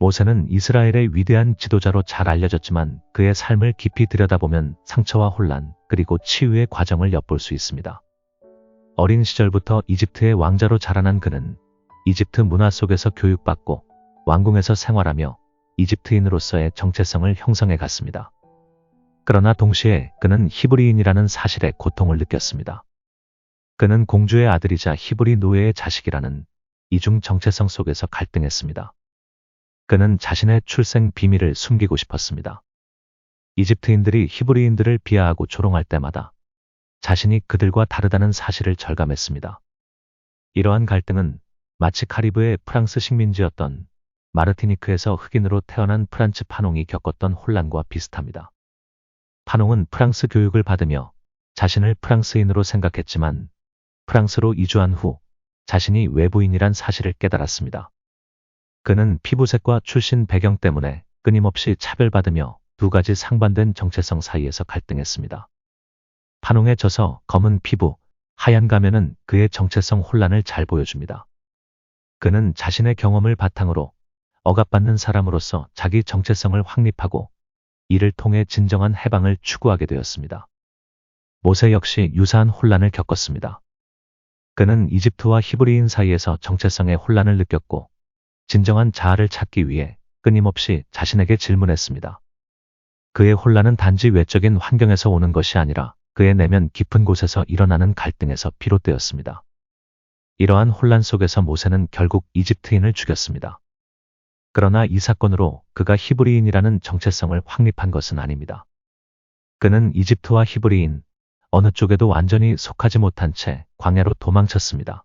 모세는 이스라엘의 위대한 지도자로 잘 알려졌지만 그의 삶을 깊이 들여다보면 상처와 혼란, 그리고 치유의 과정을 엿볼 수 있습니다. 어린 시절부터 이집트의 왕자로 자라난 그는 이집트 문화 속에서 교육받고 왕궁에서 생활하며 이집트인으로서의 정체성을 형성해 갔습니다. 그러나 동시에 그는 히브리인이라는 사실에 고통을 느꼈습니다. 그는 공주의 아들이자 히브리 노예의 자식이라는 이중 정체성 속에서 갈등했습니다. 그는 자신의 출생 비밀을 숨기고 싶었습니다. 이집트인들이 히브리인들을 비하하고 조롱할 때마다 자신이 그들과 다르다는 사실을 절감했습니다. 이러한 갈등은 마치 카리브의 프랑스 식민지였던 마르티니크에서 흑인으로 태어난 프란츠 파농이 겪었던 혼란과 비슷합니다. 파농은 프랑스 교육을 받으며 자신을 프랑스인으로 생각했지만 프랑스로 이주한 후 자신이 외부인이란 사실을 깨달았습니다. 그는 피부색과 출신 배경 때문에 끊임없이 차별받으며 두 가지 상반된 정체성 사이에서 갈등했습니다. 파농에 져서 검은 피부, 하얀 가면은 그의 정체성 혼란을 잘 보여줍니다. 그는 자신의 경험을 바탕으로 억압받는 사람으로서 자기 정체성을 확립하고 이를 통해 진정한 해방을 추구하게 되었습니다. 모세 역시 유사한 혼란을 겪었습니다. 그는 이집트와 히브리인 사이에서 정체성의 혼란을 느꼈고 진정한 자아를 찾기 위해 끊임없이 자신에게 질문했습니다. 그의 혼란은 단지 외적인 환경에서 오는 것이 아니라 그의 내면 깊은 곳에서 일어나는 갈등에서 비롯되었습니다. 이러한 혼란 속에서 모세는 결국 이집트인을 죽였습니다. 그러나 이 사건으로 그가 히브리인이라는 정체성을 확립한 것은 아닙니다. 그는 이집트와 히브리인 어느 쪽에도 완전히 속하지 못한 채 광야로 도망쳤습니다.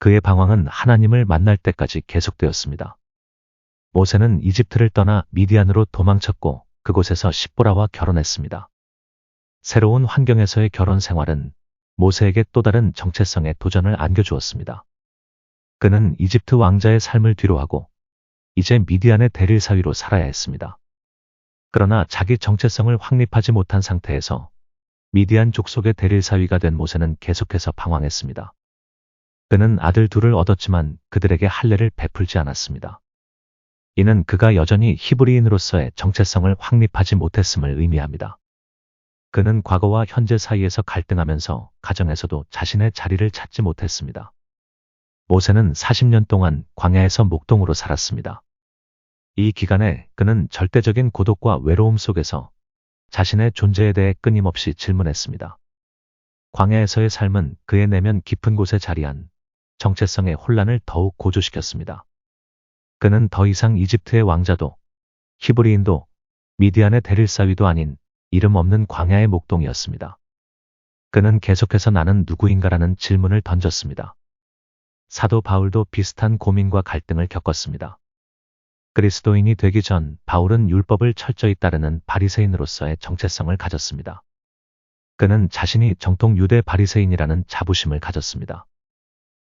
그의 방황은 하나님을 만날 때까지 계속되었습니다. 모세는 이집트를 떠나 미디안으로 도망쳤고 그곳에서 십보라와 결혼했습니다. 새로운 환경에서의 결혼 생활은 모세에게 또 다른 정체성의 도전을 안겨주었습니다. 그는 이집트 왕자의 삶을 뒤로하고 이제 미디안의 대릴 사위로 살아야 했습니다. 그러나 자기 정체성을 확립하지 못한 상태에서 미디안 족속의 대릴 사위가 된 모세는 계속해서 방황했습니다. 그는 아들 둘을 얻었지만 그들에게 할례를 베풀지 않았습니다. 이는 그가 여전히 히브리인으로서의 정체성을 확립하지 못했음을 의미합니다. 그는 과거와 현재 사이에서 갈등하면서 가정에서도 자신의 자리를 찾지 못했습니다. 모세는 40년 동안 광야에서 목동으로 살았습니다. 이 기간에 그는 절대적인 고독과 외로움 속에서 자신의 존재에 대해 끊임없이 질문했습니다. 광야에서의 삶은 그의 내면 깊은 곳에 자리한 정체성의 혼란을 더욱 고조시켰습니다. 그는 더 이상 이집트의 왕자도 히브리인도 미디안의 대릴사위도 아닌 이름 없는 광야의 목동이었습니다. 그는 계속해서 나는 누구인가라는 질문을 던졌습니다. 사도 바울도 비슷한 고민과 갈등을 겪었습니다. 그리스도인이 되기 전 바울은 율법을 철저히 따르는 바리새인으로서의 정체성을 가졌습니다. 그는 자신이 정통 유대 바리새인이라는 자부심을 가졌습니다.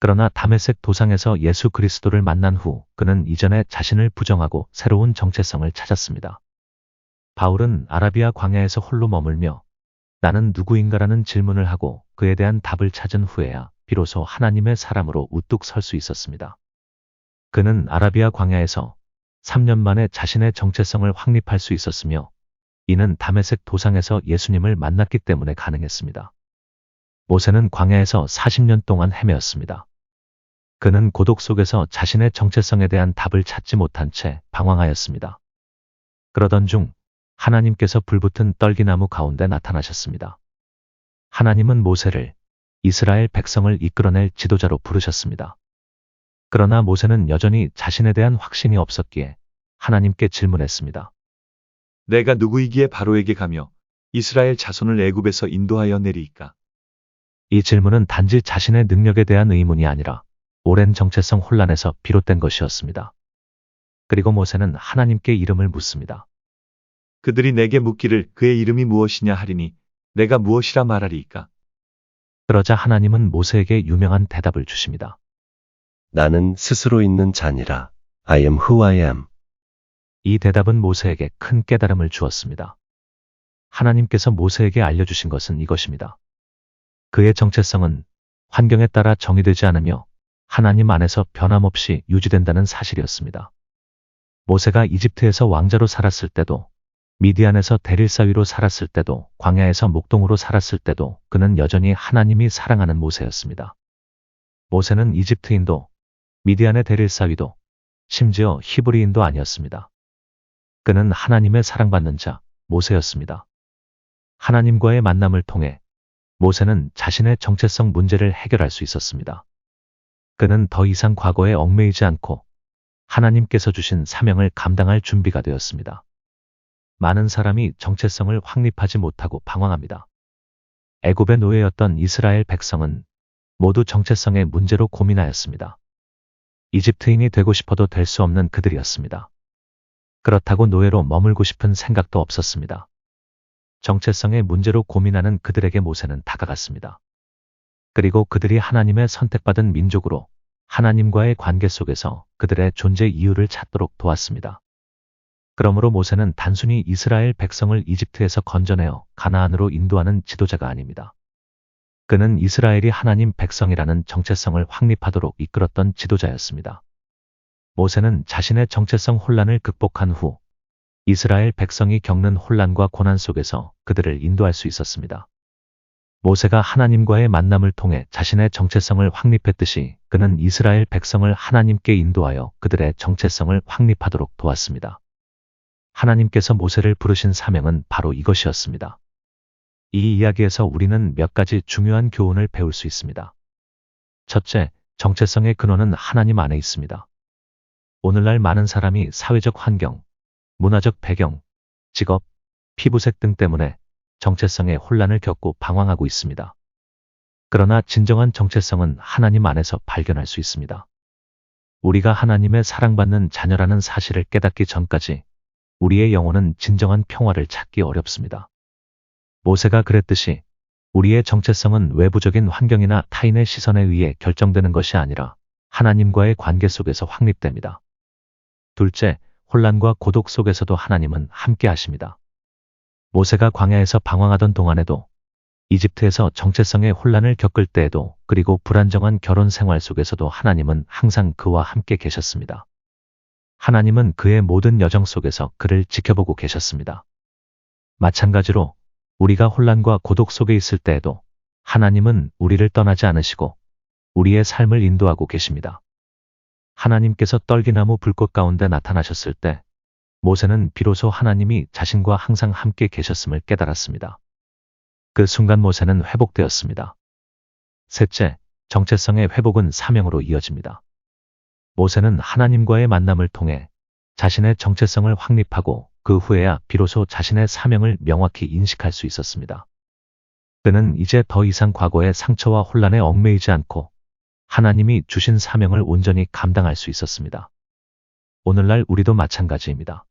그러나 다메섹 도상에서 예수 그리스도를 만난 후 그는 이전에 자신을 부정하고 새로운 정체성을 찾았습니다. 바울은 아라비아 광야에서 홀로 머물며 나는 누구인가라는 질문을 하고 그에 대한 답을 찾은 후에야 비로소 하나님의 사람으로 우뚝 설 수 있었습니다. 그는 아라비아 광야에서 3년 만에 자신의 정체성을 확립할 수 있었으며 이는 다메섹 도상에서 예수님을 만났기 때문에 가능했습니다. 모세는 광야에서 40년 동안 헤매었습니다. 그는 고독 속에서 자신의 정체성에 대한 답을 찾지 못한 채 방황하였습니다. 그러던 중 하나님께서 불붙은 떨기나무 가운데 나타나셨습니다. 하나님은 모세를 이스라엘 백성을 이끌어낼 지도자로 부르셨습니다. 그러나 모세는 여전히 자신에 대한 확신이 없었기에 하나님께 질문했습니다. 내가 누구이기에 바로에게 가며 이스라엘 자손을 애굽에서 인도하여 내리이까? 이 질문은 단지 자신의 능력에 대한 의문이 아니라 오랜 정체성 혼란에서 비롯된 것이었습니다. 그리고 모세는 하나님께 이름을 묻습니다. 그들이 내게 묻기를 그의 이름이 무엇이냐 하리니 내가 무엇이라 말하리이까? 그러자 하나님은 모세에게 유명한 대답을 주십니다. 나는 스스로 있는 자니라. I am who I am. 이 대답은 모세에게 큰 깨달음을 주었습니다. 하나님께서 모세에게 알려주신 것은 이것입니다. 그의 정체성은 환경에 따라 정의되지 않으며 하나님 안에서 변함없이 유지된다는 사실이었습니다. 모세가 이집트에서 왕자로 살았을 때도 미디안에서 대릴사위로 살았을 때도 광야에서 목동으로 살았을 때도 그는 여전히 하나님이 사랑하는 모세였습니다. 모세는 이집트인도 미디안의 대릴사위도 심지어 히브리인도 아니었습니다. 그는 하나님의 사랑받는 자 모세였습니다. 하나님과의 만남을 통해 모세는 자신의 정체성 문제를 해결할 수 있었습니다. 그는 더 이상 과거에 얽매이지 않고 하나님께서 주신 사명을 감당할 준비가 되었습니다. 많은 사람이 정체성을 확립하지 못하고 방황합니다. 애굽의 노예였던 이스라엘 백성은 모두 정체성의 문제로 고민하였습니다. 이집트인이 되고 싶어도 될 수 없는 그들이었습니다. 그렇다고 노예로 머물고 싶은 생각도 없었습니다. 정체성의 문제로 고민하는 그들에게 모세는 다가갔습니다. 그리고 그들이 하나님의 선택받은 민족으로 하나님과의 관계 속에서 그들의 존재 이유를 찾도록 도왔습니다. 그러므로 모세는 단순히 이스라엘 백성을 이집트에서 건져내어 가나안으로 인도하는 지도자가 아닙니다. 그는 이스라엘이 하나님 백성이라는 정체성을 확립하도록 이끌었던 지도자였습니다. 모세는 자신의 정체성 혼란을 극복한 후 이스라엘 백성이 겪는 혼란과 고난 속에서 그들을 인도할 수 있었습니다. 모세가 하나님과의 만남을 통해 자신의 정체성을 확립했듯이 그는 이스라엘 백성을 하나님께 인도하여 그들의 정체성을 확립하도록 도왔습니다. 하나님께서 모세를 부르신 사명은 바로 이것이었습니다. 이 이야기에서 우리는 몇 가지 중요한 교훈을 배울 수 있습니다. 첫째, 정체성의 근원은 하나님 안에 있습니다. 오늘날 많은 사람이 사회적 환경, 문화적 배경, 직업, 피부색 등 때문에 정체성의 혼란을 겪고 방황하고 있습니다. 그러나 진정한 정체성은 하나님 안에서 발견할 수 있습니다. 우리가 하나님의 사랑받는 자녀라는 사실을 깨닫기 전까지 우리의 영혼은 진정한 평화를 찾기 어렵습니다. 모세가 그랬듯이 우리의 정체성은 외부적인 환경이나 타인의 시선에 의해 결정되는 것이 아니라 하나님과의 관계 속에서 확립됩니다. 둘째, 혼란과 고독 속에서도 하나님은 함께 하십니다. 모세가 광야에서 방황하던 동안에도 이집트에서 정체성의 혼란을 겪을 때에도 그리고 불안정한 결혼 생활 속에서도 하나님은 항상 그와 함께 계셨습니다. 하나님은 그의 모든 여정 속에서 그를 지켜보고 계셨습니다. 마찬가지로 우리가 혼란과 고독 속에 있을 때에도 하나님은 우리를 떠나지 않으시고 우리의 삶을 인도하고 계십니다. 하나님께서 떨기나무 불꽃 가운데 나타나셨을 때 모세는 비로소 하나님이 자신과 항상 함께 계셨음을 깨달았습니다. 그 순간 모세는 회복되었습니다. 셋째, 정체성의 회복은 사명으로 이어집니다. 모세는 하나님과의 만남을 통해 자신의 정체성을 확립하고 그 후에야 비로소 자신의 사명을 명확히 인식할 수 있었습니다. 그는 이제 더 이상 과거의 상처와 혼란에 얽매이지 않고 하나님이 주신 사명을 온전히 감당할 수 있었습니다. 오늘날 우리도 마찬가지입니다.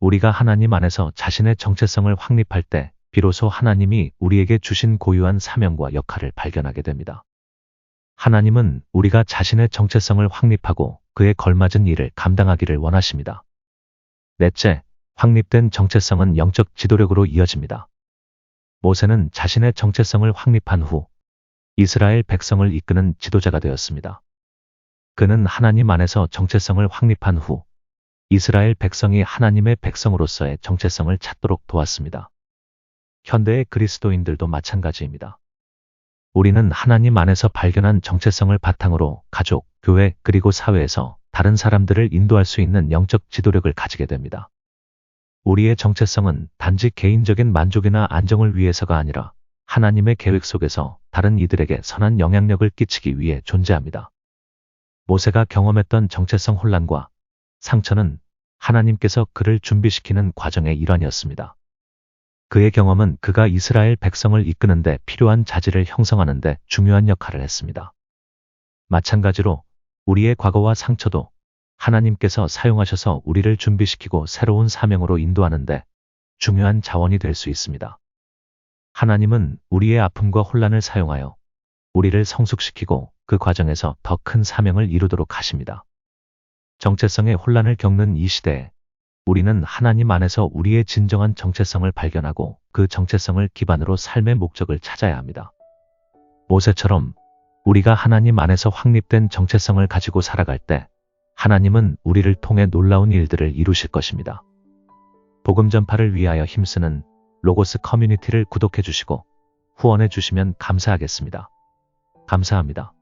우리가 하나님 안에서 자신의 정체성을 확립할 때 비로소 하나님이 우리에게 주신 고유한 사명과 역할을 발견하게 됩니다. 하나님은 우리가 자신의 정체성을 확립하고 그에 걸맞은 일을 감당하기를 원하십니다. 넷째, 확립된 정체성은 영적 지도력으로 이어집니다. 모세는 자신의 정체성을 확립한 후 이스라엘 백성을 이끄는 지도자가 되었습니다. 그는 하나님 안에서 정체성을 확립한 후 이스라엘 백성이 하나님의 백성으로서의 정체성을 찾도록 도왔습니다. 현대의 그리스도인들도 마찬가지입니다. 우리는 하나님 안에서 발견한 정체성을 바탕으로 가족, 교회, 그리고 사회에서 다른 사람들을 인도할 수 있는 영적 지도력을 가지게 됩니다. 우리의 정체성은 단지 개인적인 만족이나 안정을 위해서가 아니라 하나님의 계획 속에서 다른 이들에게 선한 영향력을 끼치기 위해 존재합니다. 모세가 경험했던 정체성 혼란과 상처는 하나님께서 그를 준비시키는 과정의 일환이었습니다. 그의 경험은 그가 이스라엘 백성을 이끄는데 필요한 자질을 형성하는데 중요한 역할을 했습니다. 마찬가지로 우리의 과거와 상처도 하나님께서 사용하셔서 우리를 준비시키고 새로운 사명으로 인도하는데 중요한 자원이 될 수 있습니다. 하나님은 우리의 아픔과 혼란을 사용하여 우리를 성숙시키고 그 과정에서 더 큰 사명을 이루도록 하십니다. 정체성의 혼란을 겪는 이 시대에 우리는 하나님 안에서 우리의 진정한 정체성을 발견하고 그 정체성을 기반으로 삶의 목적을 찾아야 합니다. 모세처럼 우리가 하나님 안에서 확립된 정체성을 가지고 살아갈 때 하나님은 우리를 통해 놀라운 일들을 이루실 것입니다. 복음 전파를 위하여 힘쓰는 로고스 커뮤니티를 구독해 주시고 후원해 주시면 감사하겠습니다. 감사합니다.